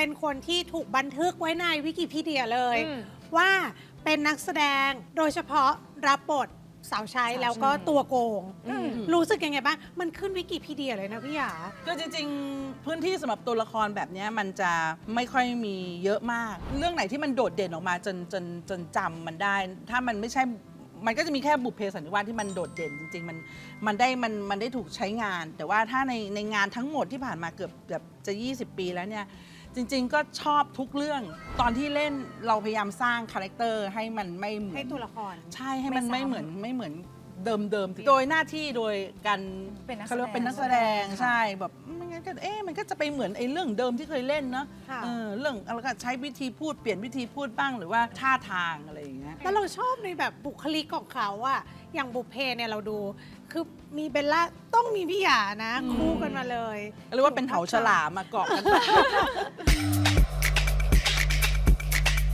เป็นคนที่ถูกบันทึกไว้ในวิกิพีเดียเลย อืม ว่าเป็นนักแสดงโดยเฉพาะรับบทสาวใช้แล้วก็ตัวโกง อืม รู้สึกยังไงบ้าง มันขึ้นวิกิพีเดียเลยนะพี่หยา ก็จริงๆ พื้นที่สำหรับตัวละครแบบเนี้ยมันจะไม่ค่อยมีเยอะมาก เรื่องไหนที่มันโดดเด่นออกมาจนจนจนจำมันได้ ถ้ามันไม่ใช่มันก็จะมีแค่บุพเพสันนิวาสที่มันโดดเด่นจริงๆ มันมันได้มันมันได้ถูกใช้งาน แต่ว่าถ้าในในงานทั้งหมดที่ผ่านมาเกือบเกือบจะ 20 ปีแล้วเนี่ย จริง ๆ ก็ชอบทุกเรื่อง ตอนที่เล่นเราพยายามสร้างคาแรคเตอร์ให้มันไม่เหมือนให้ตัวละคร ใช่ให้มันไม่ไม่ซ้ำ เหมือนไม่เหมือน เดิมเดิมๆโดยหน้าที่โดยการเป็นนักเขาเรียกว่าเป็นนักแสแสดดงงใช่แบบไม่งั้นก็เอ๊ะมันก็จะไปเหมือนไอ้เรื่องเดิมที่เคยเล่นเนาะค่ะ เออเรื่องแล้วก็ใช้วิธีพูดเปลี่ยนวิธีพูดบ้างหรือว่าท่าทางอะไรอย่างเงี้ย แล้วเราชอบในแบบบุคลิกของเขาอะอย่างบุพเพเนี่ยเราดู คือมีเบลล่าต้องมีพี่หยานะอืมคู่กันมาเลย เรียกว่าเป็นเหาฉลามมาเกาะกัน